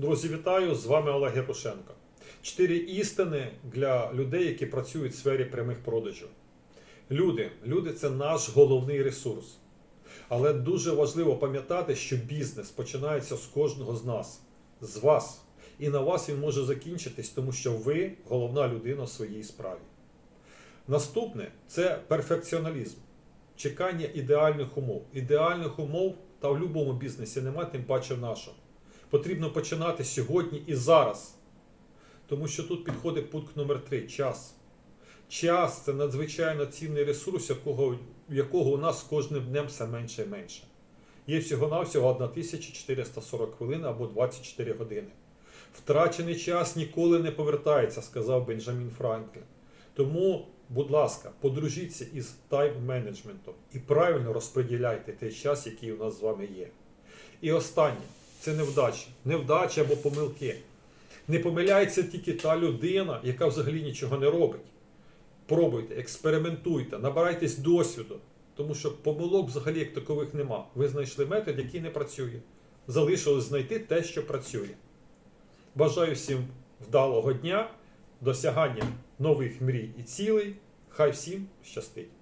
Друзі, вітаю! З вами Олег Ярошенко. Чотири істини для людей, які працюють в сфері прямих продажів. Люди, люди це наш головний ресурс. Але дуже важливо пам'ятати, що бізнес починається з кожного з нас, з вас. І на вас він може закінчитись, тому що ви головна людина в своїй справі. Наступне це перфекціоналізм, чекання ідеальних умов. Ідеальних умов та в будь-якому бізнесі немає, тим паче в нашому. Потрібно починати сьогодні і зараз. Тому що тут підходить пункт номер 3 час. Час це надзвичайно цінний ресурс, якого, якого у нас кожним днем все менше і менше. Є всього-навсього 1440 хвилин або 24 години. Втрачений час ніколи не повертається, сказав Бенджамін Франклін. Тому, будь ласка, подружіться із тайм-менеджментом і правильно розподіляйте той час, який у нас з вами є. І останнє це невдачі. Невдачі або помилки. Не помиляється тільки та людина, яка взагалі нічого не робить. Пробуйте, експериментуйте, набирайтесь досвіду, тому що помилок взагалі як такових нема. Ви знайшли метод, який не працює. Залишилось знайти те, що працює. Бажаю всім вдалого дня, досягання нових мрій і цілей. Хай всім щастить!